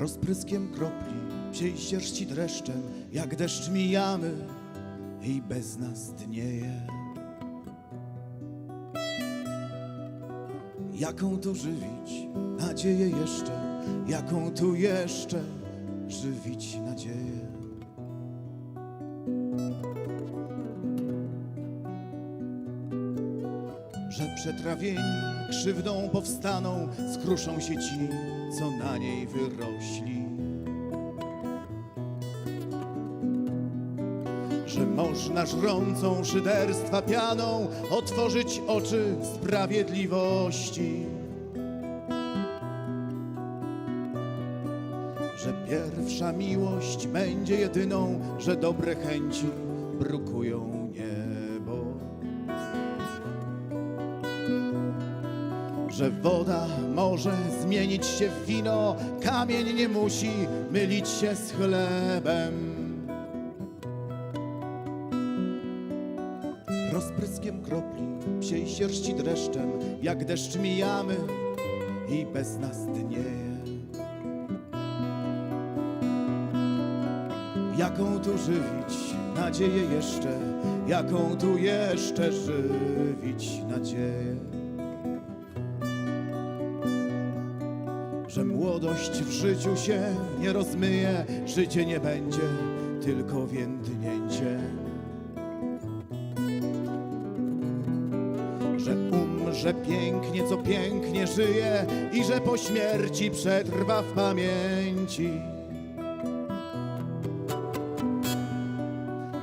Rozpryskiem kropli, psiej sierści dreszczem, jak deszcz mijamy i bez nas dnieje. Jaką tu żywić nadzieję jeszcze, jaką tu jeszcze żywić nadzieję. Że przetrawieni krzywdą powstaną, skruszą się ci, co na niej wyrośli. Że można żrącą szyderstwa pianą otworzyć oczy sprawiedliwości. Że pierwsza miłość będzie jedyną, że dobre chęci brukują niebo. Że woda może zmienić się w wino, kamień nie musi mylić się z chlebem. Rozpryskiem kropli, psiej sierści dreszczem, jak deszcz mijamy i bez nas dnieje. Jaką tu żywić nadzieję jeszcze, jaką tu jeszcze żywić nadzieję? Że młodość w życiu się nie rozmyje, życie nie będzie tylko więdnięcie. Że umrze pięknie, co pięknie żyje i że po śmierci przetrwa w pamięci.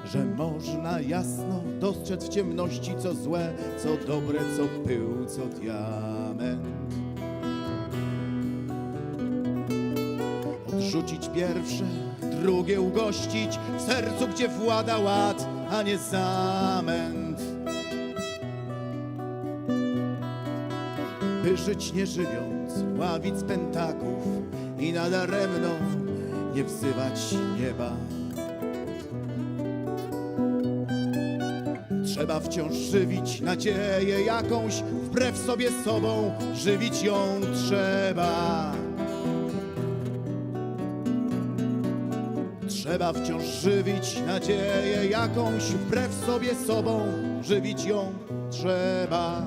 że można jasno dostrzec w ciemności co złe, co dobre, co pył, co diament. Odrzucić pierwsze, drugie ugościć w sercu, gdzie włada ład, a nie zamęt. By żyć nie żywiąc, ławic pentaków i nadaremno nie wzywać nieba. Trzeba wciąż żywić nadzieję jakąś, wbrew sobie sobą żywić ją trzeba. Trzeba wciąż żywić nadzieję jakąś, wbrew sobie sobą żywić ją trzeba.